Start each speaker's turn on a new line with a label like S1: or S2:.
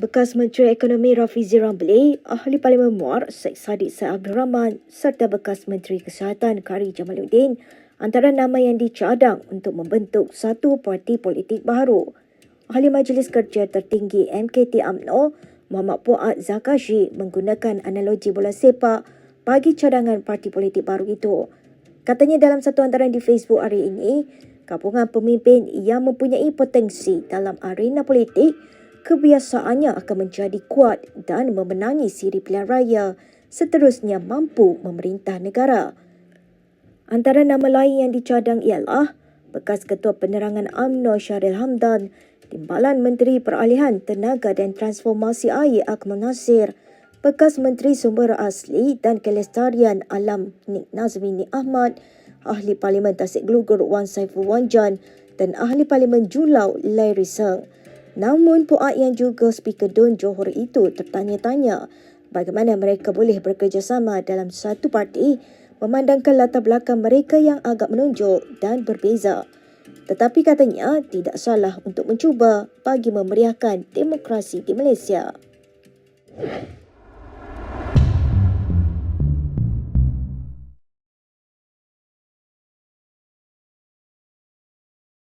S1: Bekas Menteri Ekonomi Rafizi Ramli, Ahli Parlimen Muar Syed Saddiq Syed Abdul Rahman serta bekas Menteri Kesihatan Kari Jamaluddin antara nama yang dicadang untuk membentuk satu parti politik baru. Ahli Majlis Kerja Tertinggi MKT AMNO, Muhammad Puat Zakashi menggunakan analogi bola sepak bagi cadangan parti politik baru itu. Katanya dalam satu antaran di Facebook hari ini, gabungan pemimpin yang mempunyai potensi dalam arena politik kebiasaannya akan menjadi kuat dan memenangi siri pilihan raya seterusnya mampu memerintah negara. Antara nama lain yang dicadang ialah bekas Ketua Penerangan AMNO Syaril Hamdan, Timbalan Menteri Peralihan Tenaga dan Transformasi Air Akmal Nasir, bekas Menteri Sumber Asli dan Kelestarian Alam Nik Nazmini Ahmad, Ahli Parlimen Tasik Glugur Wan Saiful Wanjan dan Ahli Parlimen Julau Larry Seng. Namun puak yang juga Speaker Dun Johor itu tertanya-tanya bagaimana mereka boleh bekerjasama dalam satu parti memandangkan latar belakang mereka yang agak menonjol dan berbeza. Tetapi katanya tidak salah untuk mencuba bagi memeriahkan demokrasi di Malaysia.